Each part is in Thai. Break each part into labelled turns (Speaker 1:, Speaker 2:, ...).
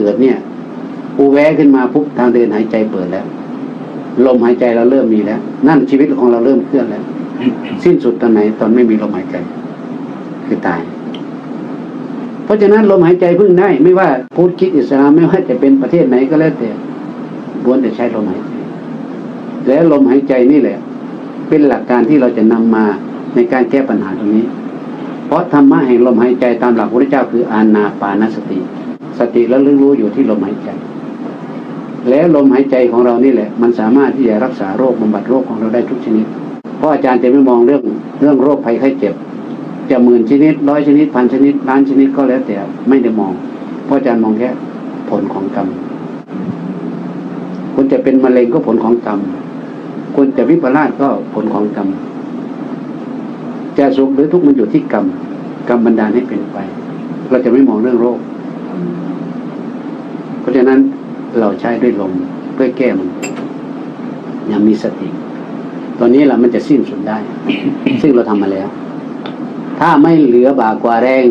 Speaker 1: เกิดเนี่ยอูแวะขึ้นมาปุ๊บทางเดินหายใจเปิดแล้ว ลมหายใจเราเริ่มมีแล้ว นั่นชีวิตของเราเริ่มเคลื่อนแล้ว สิ้นสุดตอนไหนตอนไม่มีลมหายใจ คือตาย เพราะฉะนั้นลมหายใจพึ่งได้ ไม่ว่าพุทธคิดอิสลามไม่ว่าจะเป็นประเทศไหนก็แล้วแต่ล้วนแต่ใช้ลมหายใจและลมหายใจนี่แหละ เป็นหลักการที่เราจะนำมาในการแก้ปัญหาตรงนี้ เพราะธรรมะแห่งลมหายใจตามหลักพระพุทธเจ้าคืออานาปานสติ สติและลึกรู้อยู่ที่ลมหายใจ แล้วลมหายใจของเรานี่แหละ มันสามารถที่จะรักษาโรคบำบัดโรคของเราได้ทุกชนิด เพราะอาจารย์จะไม่มองเรื่องเรื่องโรคภัยไข้เจ็บ จะหมื่นชนิดร้อยชนิดพันชนิดล้านชนิดก็แล้วแต่ไม่ได้มอง เพราะอาจารย์มองแค่ผลของกรรมคุณจะเป็นมะเร็งก็ผลของกรรมคุณจะวิปลาสก็ผลของกรรมจะสุขหรือทุกข์มันอยู่ที่กรรมกรรมบันดาลให้เป็นไป เราจะไม่มองเรื่องโรค เพราะฉะนั้นเราใช้ด้วยลมเพื่อแก้มันย่างมีสติ ตอนนี้เรามันจะสิ้นสุดได้ ซึ่งเราทำมาแล้ว ถ้าไม่เหลือบากกว่าแรง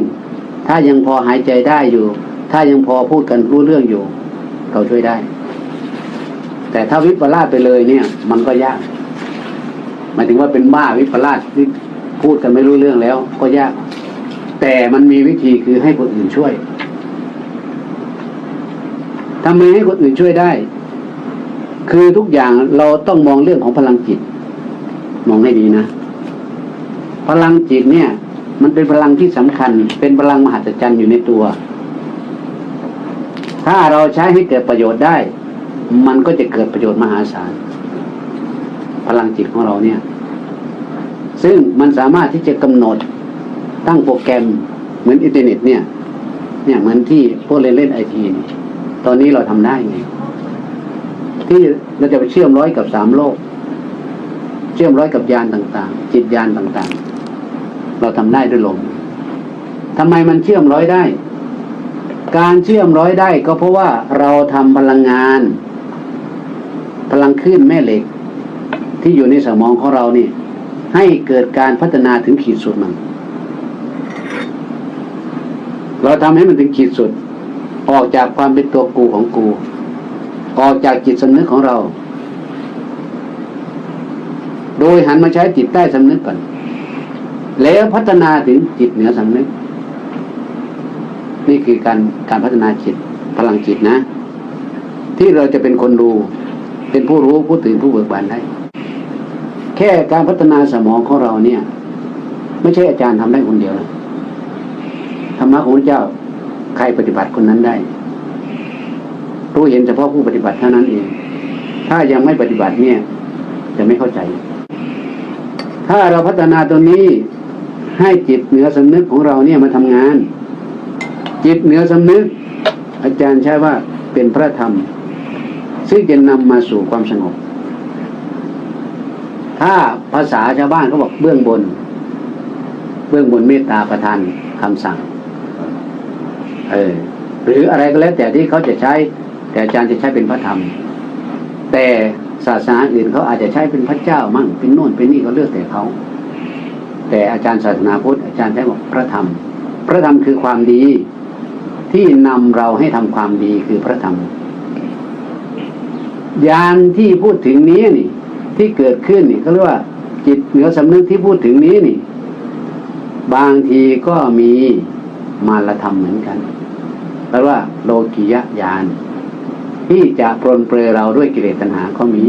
Speaker 1: ถ้ายังพอหายใจได้อยู่ ถ้ายังพอพูดกันรู้เรื่องอยู่ เราช่วยได้ แต่ถ้าวิปลาสไปเลยเนี่ย มันก็ยากหมายถึงว่าเป็นบ้าวิปลาสที่พูดกันไม่รู้เรื่องแล้ว ก็ยาก แต่มันมีวิธีคือให้คนอื่นช่วย ทำไมให้คนอื่นช่วยได้ คือทุกอย่างเราต้องมองเรื่องของพลังจิต มองให้ดีนะ พลังจิตเนี่ย มันเป็นพลังที่สำคัญ เป็นพลังมหัศจรรย์อยู่ในตัว ถ้าเราใช้ให้เกิดประโยชน์ได้ มันก็จะเกิดประโยชน์มหาศาล พลังจิตของเราเนี่ย ซึ่งมันสามารถที่จะกำหนดตั้งโปรแกรมเหมือนอินเทอร์เน็ตเนี่ย เนี่ยเหมือนที่พวกเล่นเล่นไอทีนี่ ตอนนี้เราทำได้ไงที่เราจะไปเชื่อมร้อยกับสามโลก เชื่อมร้อยกับยานต่าง ๆ จิตยานต่างๆ เราทำได้ด้วยลมทำไมมันเชื่อมร้อยได้ การเชื่อมร้อยได้ก็เพราะว่าเราทำพลังงาน พลังคลื่นแม่เหล็ก ที่อยู่ในสมองของเรานี่ ให้เกิดการพัฒนาถึงขีดสุดมันเราทำให้มันถึงขีดสุด ออกจากความเป็นตัวกูของกู ออกจากจิตสำนึกของเรา โดยหันมาใช้จิตใต้สำนึกก่อน แล้วพัฒนาถึงจิตเหนือสำนึก นี่คือการการพัฒนาจิตพลังจิตนะ ที่เราจะเป็นคนรู้เป็นผู้รู้ผู้ตื่นผู้เบิกบานได้ แค่การพัฒนาสมองของเราเนี่ย ไม่ใช่อาจารย์ทำได้คนเดียวนะธรรมะของพระเจ้า ใครปฏิบัติคนนั้นได้ รู้เห็นเฉพาะผู้ปฏิบัติเท่านั้นเอง ถ้ายังไม่ปฏิบัติเนี่ย จะไม่เข้าใจ ถ้าเราพัฒนาตัวนี้ให้จิตเหนือสำนึกของเราเนี่ยมาทำงาน จิตเหนือสำนึก อาจารย์ใช้ว่าเป็นพระธรรม ซึ่งจะนำมาสู่ความสงบ ถ้าภาษาชาวบ้านเขาบอกเบื้องบน เบื้องบนเมตตาประทานคำสั่ง เออหรืออะไรก็แล้วแต่ที่เขาจะใช้ แต่อาจารย์จะใช้เป็นพระธรรม แต่ศาสนาอื่นเขาอาจจะใช้เป็นพระเจ้ามั่งเป็นโน่นเป็นนี่ก็เลือกแต่เขาแต่อาจารย์ศาสนาพุทธอาจารย์ใช้บอกพระธรรม พระธรรมคือความดีที่นำเราให้ทำความดีคือพระธรรมยานที่พูดถึงนี้นี่ ที่เกิดขึ้นนี่เขาเรียกว่า จิตเหนือสำนึกที่พูดถึงนี้นี่ บางทีก็มีมารธรรมเหมือนกัน แปลว่าโลกิยญาณที่จะปรนเปรอเราด้วยกิเลสตัณหาเขามี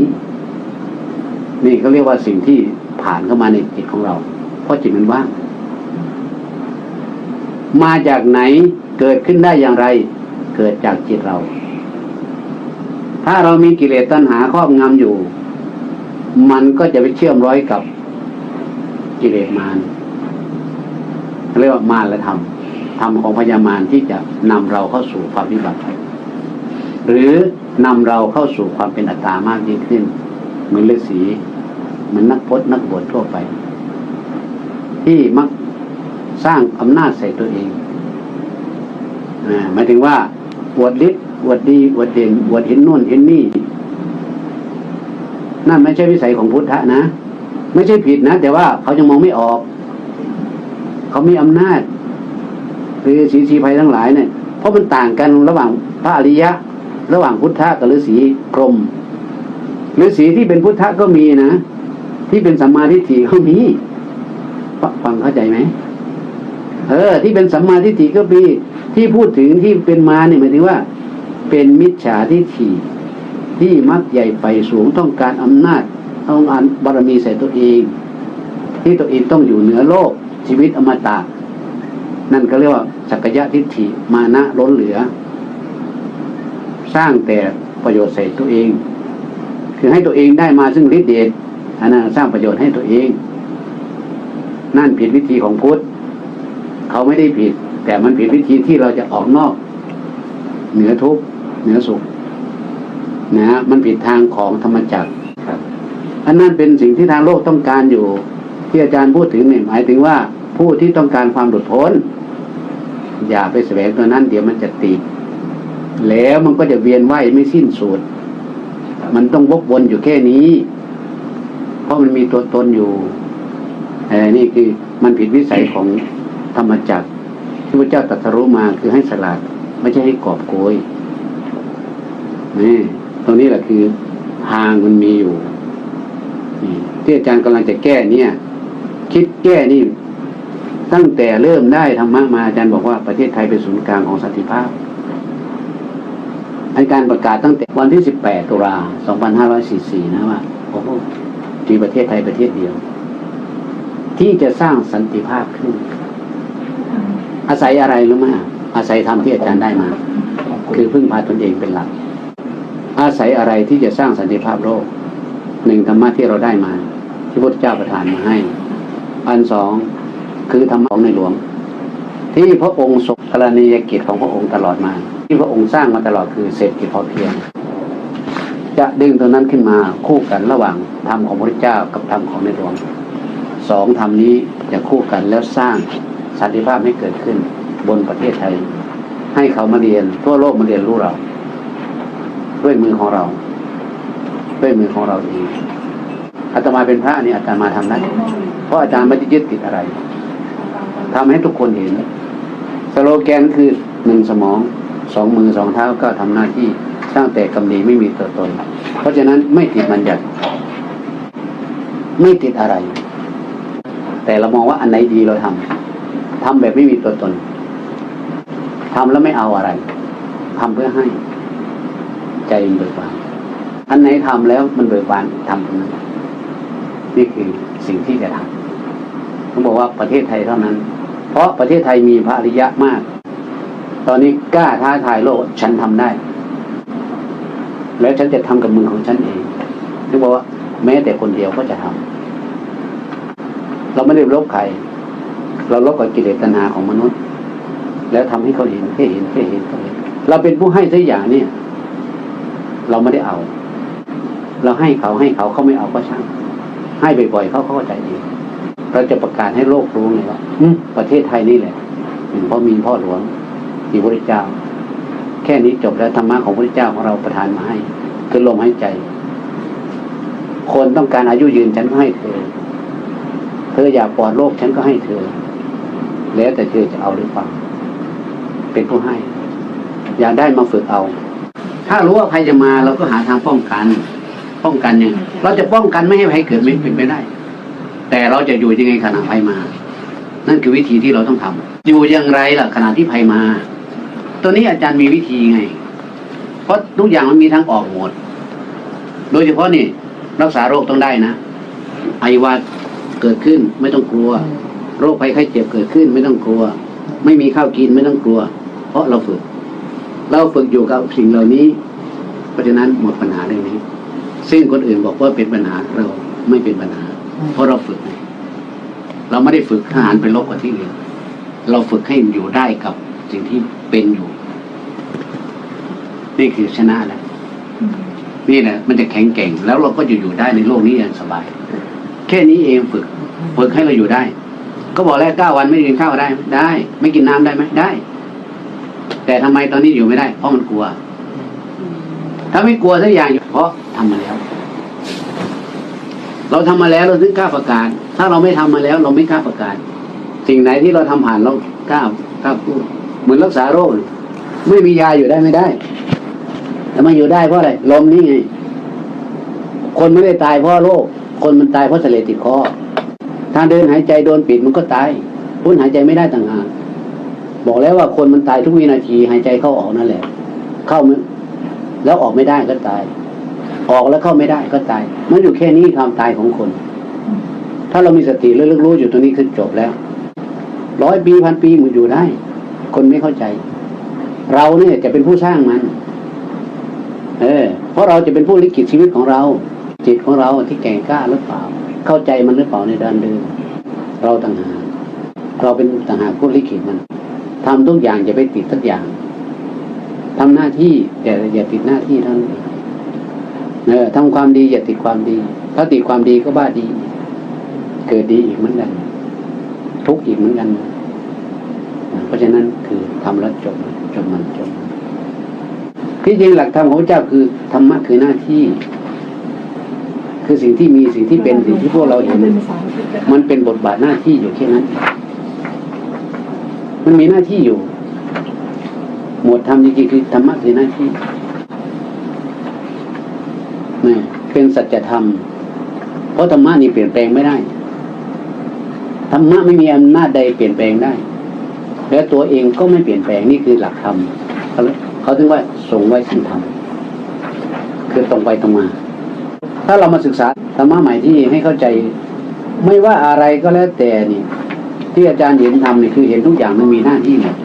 Speaker 1: นี่เขาเรียกว่าสิ่งที่ผ่านเข้ามาในจิตของเรา เพราะจิตมันว่าง มาจากไหนเกิดขึ้นได้อย่างไร เกิดจากจิตเรา ถ้าเรามีกิเลสตัณหาครอบงำอยู่ มันก็จะไปเชื่อมร้อยกับกิเลสมารเรียกว่า มารและธรรม ธรรมของพญามารที่จะนำเราเข้าสู่ความวิบัติ หรือนำเราเข้าสู่ความเป็นอัตตามากยิ่งขึ้น เหมือนฤาษีเหมือนนักพจนักบวชทั่วไป ที่มักสร้างอำนาจใส่ตัวเองหมายถึงว่าอวดฤทธิ์อวดดีอวดเด่นอวดเห็นโน่นเห็นนี่ นั่นไม่ใช่วิสัยของพุทธะนะ ไม่ใช่ผิดนะ แต่ว่าเขายังมองไม่ออก เขามีอำนาจ คือสีสีภัยทั้งหลายเนี่ยเพราะมันต่างกันระหว่างพระอริยะ ระหว่างพุทธะกับฤาษีพรหมฤาษีที่เป็นพุทธะก็มีนะ ที่เป็นสัมมาทิฏฐิก็มีฟังเข้าใจไหมเออ ที่เป็นสัมมาทิฏฐิก็มีที่พูดถึงที่เป็นมาเนี่ยหมายถึงว่า เป็นมิจฉาทิฏฐิที่มักใหญ่ไปสูงต้องการอำนาจต้องการบารมีใส่ตัวเอง ที่ตัวเองต้องอยู่เหนือโลกชีวิตอมตะ นั่นก็เรียกว่าสักยะทิฏฐิมานะล้นเหลือ สร้างแต่ประโยชน์ใส่ตัวเอง คือให้ตัวเองได้มาซึ่งฤทธิ์เดชอันนั้นสร้างประโยชน์ให้ตัวเอง นั่นผิดวิธีของพุทธเขาไม่ได้ผิด แต่มันผิดวิธีที่เราจะออกนอก เหนือทุกเหนือสุขนะฮะมันผิดทางของธรรมจักรอันนั้นเป็นสิ่งที่ทางโลกต้องการอยู่ ที่อาจารย์พูดถึงเนี่ยหมายถึงว่าผู้ที่ต้องการความหลุดพ้น อย่าไปแสวงตัวนั้น เดี๋ยวมันจะติด แล้วมันก็จะเวียนว่ายไม่สิ้นสุด มันต้องวกวนอยู่แค่นี้ เพราะมันมีตัวตนอยู่เออนี่คือมันผิดวิสัยของธรรมจักรที่พระเจ้าตรัสรู้มาคือให้สลัดไม่ใช่ให้กอบโกยนี่ตรงนี้แหละคือทางมันมีอยู่ที่อาจารย์กำลังจะแก้เนี่ย คิดแก้นี่ ตั้งแต่เริ่มได้ธรรมะมาอาจารย์บอกว่าประเทศไทยเป็นศูนย์กลางของสันติภาพอันการประกาศตั้งแต่วันที่ 18 ตุลา2544 นะว่าโอ้โหมีประเทศไทยประเทศเดียว ที่จะสร้างสันติภาพขึ้น อาศัยอะไรรู้ไหมอาศัยธรรมที่อาจารย์ได้มา คือพึ่งพาตนเองเป็นหลัก อาศัยอะไรที่จะสร้างสันติภาพโลกหนึ่งธรรมะที่เราได้มา ที่พระพุทธเจ้าประทานมาให้ อันสอง คือธรรมของในหลวง ที่พระองค์ทรงกรณียกิจของพระองค์ตลอดมา ที่พระองค์สร้างมาตลอดคือเศรษฐกิจพอเพียง จะดึงตัวนั้นขึ้นมาคู่กันระหว่างธรรมของพระเจ้ากับธรรมของในหลวงสองธรรมนี้จะคู่กันแล้วสร้างสันติภาพให้เกิดขึ้นบนประเทศไทย ให้เขามาเรียนทั่วโลกมาเรียนรู้เรา ด้วยมือของเรา ด้วยมือของเราเองอาตมาเป็นพระนี่อาตมาทำได้เพราะอาจารย์ไม่ได้ยึดติดอะไร ทำให้ทุกคนเห็น สโลแกนคือหนึ่งสมองสองมือสองเท้าก็ทำหน้าที่สร้างแต่กำดีไม่มีตัวตน เพราะฉะนั้นไม่ติดมันยัดไม่ติดอะไร แต่เรามองว่าอันไหนดีเราทำทำแบบไม่มีตัวตนทำแล้วไม่เอาอะไรทำเพื่อให้ ใจมันเบิกบานอันไหนทำแล้วมันเบิกบานทำตรงนั้นนี่คือสิ่งที่จะทำต้องบอกว่าประเทศไทยเท่านั้น เพราะประเทศไทยมีพระอริยะมาก ตอนนี้กล้าท้าทายโลกฉันทำได้ แล้วฉันจะทำกับมือของฉันเองถึงบอกว่า แม้แต่คนเดียวก็จะทำเราไม่ได้ลบใคร เราลบกับกิเลสตัณหาของมนุษย์ แล้วทำให้เขาเห็นแค่เห็นแค่เห็นเห็นเราเป็นผู้ให้สักอย่างเนี่ย เราไม่ได้เอา เราให้เขาให้เขาเขาไม่เอาก็ช่างให้บ่อยๆเขาเข้าใจเอง เราจะประกาศให้โลกรู้เลยว่าอืมประเทศไทยนี่แหละเพราะมีพ่อหลวงมีพระเจ้า แค่นี้จบแล้วธรรมะของพระเจ้าของเราประทานมาให้ คือลมหายใจ คนต้องการอายุยืนฉันก็ให้เธอ เธออยากปลอดโรคฉันก็ให้เธอ แล้วแต่เธอจะเอาหรือเปล่าเป็นผู้ให้ อยากได้มาฝึกเอา ถ้ารู้ว่าภัยจะมาเราก็หาทางป้องกัน ป้องกันเนี่ยเราจะป้องกันไม่ให้ภัยเกิดไม่เป็นไปได้ แต่เราจะอยู่ยังไงขณะภัยมา นั่นคือวิธีที่เราต้องทำอยู่อย่างไรล่ะขณะที่ภัยมา ตัวนี้อาจารย์มีวิธีไง เพราะทุกอย่างมันมีทางออกหมด โดยเฉพาะนี่ รักษาโรคต้องได้นะไอวัดเกิดขึ้นไม่ต้องกลัว โรคภัยไข้เจ็บเกิดขึ้นไม่ต้องกลัว ไม่มีข้าวกินไม่ต้องกลัว เพราะเราฝึก เราฝึกอยู่กับสิ่งเหล่านี้ เพราะฉะนั้นหมดปัญหาเรื่องนี้ซึ่งคนอื่นบอกว่าเป็นปัญหาเราไม่เป็นปัญหา เพราะเราฝึกไงเราไม่ได้ฝึกทหารไปรบกับที่อื่นเราฝึกให้อยู่ได้กับสิ่งที่เป็นอยู่ นี่คือชนะแหละนี่แหละมันจะแข็งแกร่งแล้วเราก็จะอยู่ได้ในโลกนี้อย่างสบาย แค่นี้เองฝึกฝึกให้เราอยู่ได้ ก็บอกแล้วเก้าวันไม่กินข้าวได้ไหมได้ ไม่กินน้ำได้ไหมได้ แต่ทำไมตอนนี้อยู่ไม่ได้ เพราะมันกลัว ถ้าไม่กลัวสักอย่างอยู่เพราะทำมาแล้ว เราทำมาแล้วเราถึงกล้าประกาศ ถ้าเราไม่ทำมาแล้ว เราไม่กล้าประกาศ สิ่งไหนที่เราทำผ่านเรากล้ากล้าพูดเหมือนรักษาโรค ไม่มียาอยู่ได้ไม่ได้ แต่มาอยู่ได้เพราะอะไรลมนี่ไง คนไม่ได้ตายเพราะโรค คนมันตายเพราะเสลติดคอทางเดินหายใจโดนปิดมันก็ตายพ้นหายใจไม่ได้ต่างหากบอกแล้วว่าคนมันตายทุกวินาทีหายใจเข้าออกนั่นแหละ เข้าไม่แล้วออกไม่ได้ก็ตาย ออกแล้วเข้าไม่ได้ก็ตายมันอยู่แค่นี้ความตายของคน ถ้าเรามีสติและลึกรู้อยู่ตรงนี้คือจบแล้วร้อยปีพันปีมันอยู่ได้ คนไม่เข้าใจ เราเนี่ยจะเป็นผู้สร้างมัน เออ เพราะเราจะเป็นผู้ลิขิตชีวิตของเรา จิตของเราที่แก่งกล้าหรือเปล่า เข้าใจมันหรือเปล่าในด้านเดินเราต่างหากเราเป็นต่างหากผู้ลิขิตมันทำทุกอย่างอย่าไปติดทุกอย่างทำหน้าที่แต่อย่าติดหน้าที่เท่านั้นเอง เออทำความดีอย่าติดความดี ถ้าติดความดีก็บ้าดี เกิดดีอีกเหมือนกัน ทุกข์อีกเหมือนกัน เพราะฉะนั้นคือทำแล้วจบจบมันจบที่จริงหลักธรรมของพระเจ้าคือธรรมะคือหน้าที่ คือสิ่งที่มีสิ่งที่เป็นสิ่งที่พวกเราเห็นมันเป็นบทบาทหน้าที่อยู่แค่นั้น มันมีหน้าที่อยู่ หมวดธรรมจริงๆคือธรรมะคือหน้าที่นี่ เป็นสัจธรรม เพราะธรรมะนี่เปลี่ยนแปลงไม่ได้ธรรมะไม่มีอำนาจใดเปลี่ยนแปลงได้ และตัวเองก็ไม่เปลี่ยนแปลงนี่คือหลักธรรมเขาเขาถึงว่าทรงไว้ซึ่งธรรมคือตรงไปตรงมา ถ้าเรามาศึกษาธรรมะใหม่ที่ให้เข้าใจ ไม่ว่าอะไรก็แล้วแต่นี่ที่อาจารย์เห็นทำนี่คือเห็นทุกอย่างมันมีหน้าที่หมด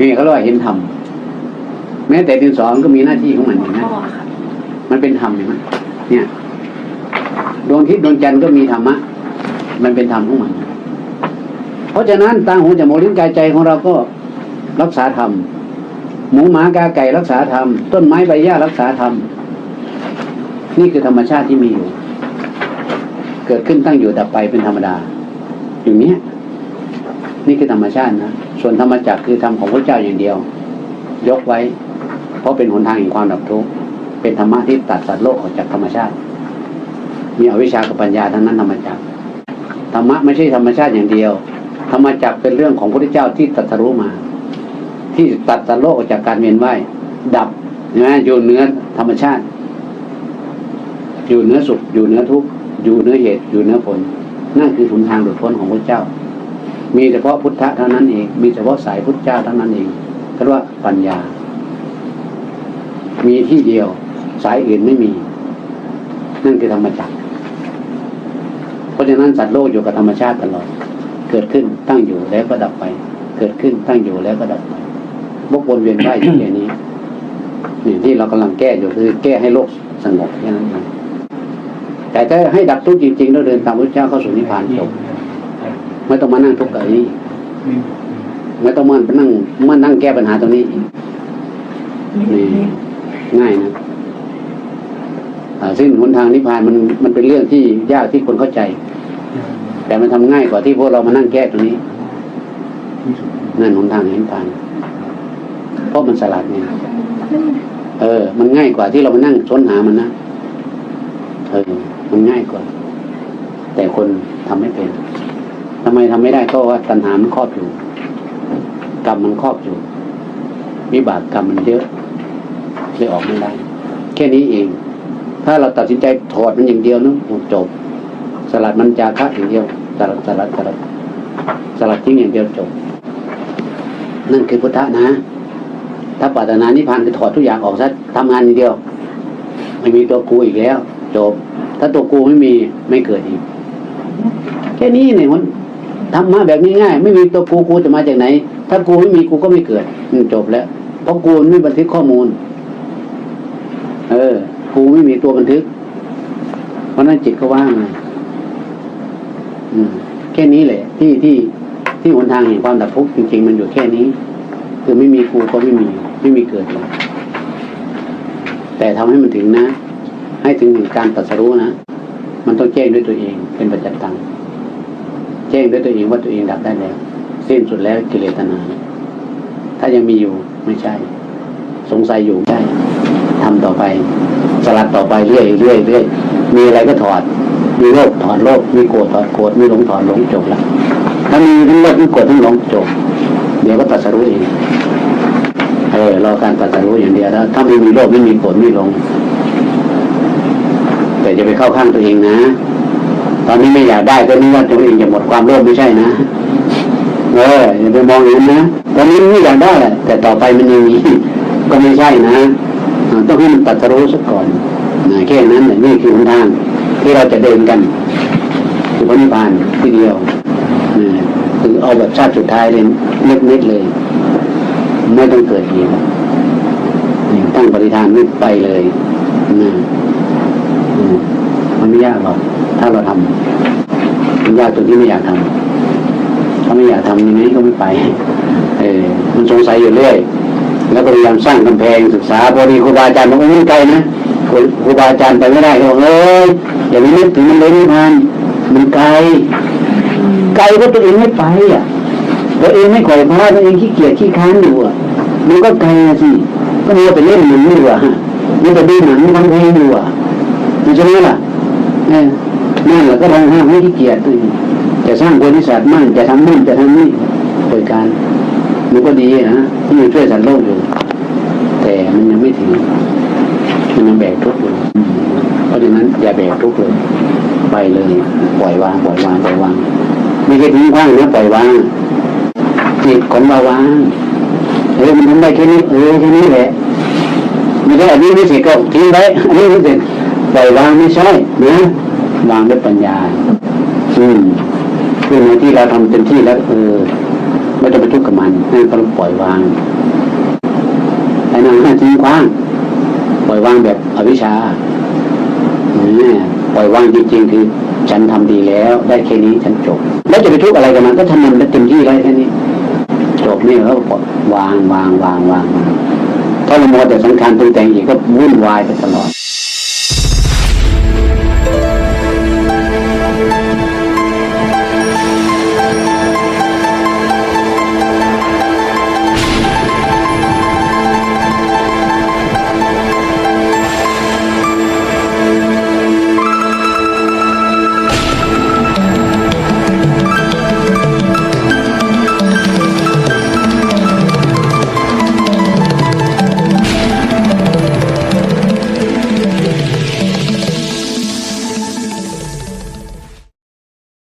Speaker 1: นี่เขาเรียกว่าเห็นธรรม แม้แต่ดินสอมันก็มีหน้าที่ของมันเห็นไหมมันเป็นธรรมเห็นไหมเนี่ย ดวงอาทิตย์ดวงจันทร์ก็มีธรรมะ มันเป็นธรรมของมัน เพราะฉะนั้นตาหูจมูกลิ้นกายใจของเราก็รักษาธรรมหมูหมากาไก่รักษาธรรมต้นไม้ใบหญ้ารักษาธรรมนี่คือธรรมชาติที่มีอยู่ เกิดขึ้นตั้งอยู่ดับไปเป็นธรรมดา อย่างนี้นี่คือธรรมชาตินะส่วนธรรมจักรคือธรรมของพระเจ้าอย่างเดียว ยกไว้ เพราะเป็นหนทางแห่งความดับทุกข์เป็นธรรมะที่ตัดสัตว์โลกออกจากธรรมชาติ มีอวิชชากับปัญญาทั้งนั้นธรรมจักรธรรมะไม่ใช่ธรรมชาติอย่างเดียว ธรรมจักรเป็นเรื่องของพระพุทธเจ้าที่ตรัสรู้มา ที่ตัดสัตว์โลกออกจากการเวียนว่ายดับใช่ไหมอยู่เนื้อธรรมชาติ อยู่เนื้อสุขอยู่เนื้อทุกข์อยู่เนื้อเหตุอยู่เนื้อผลนั่นคือหนทางหลุดพ้นของพระเจ้า มีเฉพาะพุทธะเท่านั้นเอง มีเฉพาะสายพุทธเจ้าเท่านั้นเองก็เรียกว่าปัญญา มีที่เดียว สายอื่นไม่มี นั่นคือธรรมจักรเพราะฉะนั้นสัตว์โลกอยู่กับธรรมชาติตลอด เกิดขึ้นตั้งอยู่แล้วก็ดับไป เกิดขึ้นตั้งอยู่แล้วก็ดับไปวกวนเวียนว่ายอยู่อย่างนี้นี่ที่เรากำลังแก้อยู่คือ แก้ให้โลกสงบแค่นั้นเองแต่ถ้าให้ดับทุกข์จริงๆเราเดินตามพระเจ้าเข้าสู่นิพพานจบไม่ต้องมานั่งทุกข์กับนี้ไม่ต้องมานั่งมานั่งแก้ปัญหาตรงนี้อีกนี่ ง่ายนะซึ่งหนทางนิพพานมันมันเป็นเรื่องที่ยากที่คนเข้าใจ แต่มันทำง่ายกว่าที่พวกเรามานั่งแก้ตรงนี้นั่นหนทางเห็นทางเพราะมันสลัดเนี่ยเออ มันง่ายกว่าที่เรามานั่งค้นหามันนะเออมันง่ายกว่า แต่คนทำไม่เป็นทำไมทำไม่ได้ก็ว่าตัณหามันครอบอยู่กรรมมันครอบอยู่วิบากกรรมมันเยอะ เลยออกไม่ได้แค่นี้เอง ถ้าเราตัดสินใจถอดมันอย่างเดียวนะจบ สลัดมันจาคะอย่างเดียว สลัดสลัดสลัดสลัดทิ้งอย่างเดียวจบ นั่นคือพุทธะนะ ถ้าปรารถนานิพพานคือถอดทุกอย่างออกซะทำงานอย่างเดียว ไม่มีตัวกูอีกแล้ว จบ ถ้าตัวกูไม่มีไม่เกิดอีก แค่นี้เนี่ยมันธรรมะแบบง่ายๆไม่มีตัวกูกูจะมาจากไหน ถ้ากูไม่มีกูก็ไม่เกิดจบแล้ว เพราะกูไม่บันทึกข้อมูล เออ กูไม่มีตัวบันทึก เพราะนั้นจิตก็ว่างเลยอืมแค่นี้แหละ ที่ที่ที่หนทางแห่งความดับทุกข์จริง ๆ มันอยู่แค่นี้ คือไม่มีกูก็ไม่มี ไม่มีเกิดเลยแต่ทำให้มันถึงนะ ให้ถึงการตรัสรู้นะ มันต้องแจ้งด้วยตัวเอง เป็นปัจจัตตังแจ้งด้วยตัวเองว่าตัวเองดับได้แล้วสิ้นสุดแล้วกิเลสตัณหาถ้ายังมีอยู่ไม่ใช่ สงสัยอยู่ไม่ใช่ ทำต่อไป สลัดต่อไปเรื่อยเรื่อยเรื่อยมีอะไรก็ถอด มีโลภถอดโลภมีโกรธถอดโกรธมีหลงถอดหลงจบละถ้ามีทั้งโลภทั้งโกรธทั้งหลงจบ เดี๋ยวก็ตรัสรู้เองเออรอการตรัสรู้อย่างเดียวแล้วถ้าไม่มีโลภไม่มีโกรธไม่หลงแต่จะไปเข้าข้างตัวเองนะ ตอนนี้ไม่อยากได้ก็นึกว่าตัวเองจะหมดความโลภไม่ใช่นะเอออย่าไปมองอย่างนั้นนะตอนนี้ไม่อยากได้แหละแต่ต่อไปมันยังมีก็ไม่ใช่นะ ต้องให้มันตัดรู้ซะก่อนนะแค่นั้นนี่คือหนทางที่เราจะเดินกันคือพระนิพพานทีเดียวนะคือเอาแบบชาติสุดท้ายเลยเล็กๆเลย ไม่ต้องเกิดอีกตั้งปฏิฐานไม่ไปเลยนะมมันไม่ยากหรอกถ้าเราทำมันยากตรงที่ไม่อยากทำถ้าไม่อยากทำยังไงก็ไม่ไป เออมันสงสัยอยู่เรื่อย แล้วก็พยายามสร้างกำแพงศึกษาพอดีครูบาอาจารย์บอกว่ามันไกลนะครูบาอาจารย์ไปไม่ได้บอกเอ้ยอย่าไปนึกถึงมันเลยนิพพานมันไกลไกลเพราะตัวเองไม่ไปอะตัวเองไม่ขวอยคว้าตัวเองขี้เกียจขี้ค้านอยู่อะมันก็ไกลอะสิก็มัวแต่เล่นหนังอยู่อะมัวแต่ดูหนังฟังเพลงอยู่อะมันใช่ไหมล่ะเออนั่นแหละก็ทางห้ามไม่ขี้เกียจตัวเองจะสร้างบริษัทมั่นจะทำนู่นจะทำนี่โดยการมันก็ดีนะที่มันช่วยสัตว์โลกอยู่ มันยังไม่ถึงมันยังแบกทุกข์อยู่เพราะฉะนั้นอย่าแบกทุกข์เลย ไปเลย ปล่อยวาง ปล่อยวาง ปล่อยวาง ไม่ใช่ทิ้งว้างนะปล่อยวางจิตของเราวางเออมันทำได้แค่นี้เออแค่นี้แหละไม่ใช่อันนี้ไม่เสร็จก็ทิ้งไว้อันนี้ไม่เสร็จปล่อยวางไม่ใช่นะวางด้วยปัญญา อืมคือในที่เราทำเต็มที่แล้วเออไม่ต้องไปทุกข์กับมันนั่นก็ปล่อยวาง ไอ้นั่นห้าทิ้งคว้าง ปล่อยวางแบบอวิชชาเนี่ยปล่อยวางจริงๆคือฉันทำดีแล้ว ได้แค่นี้ฉันจบ แล้วจะไปทุกข์อะไรกับมันก็ทำมันได้เต็มที่ได้แค่นี้จบนี่แล้วก็วางวางวางวางวางถ้าเราโมวแต่สังขารตรงแต่งอีกก็วุ่นวายไปตลอด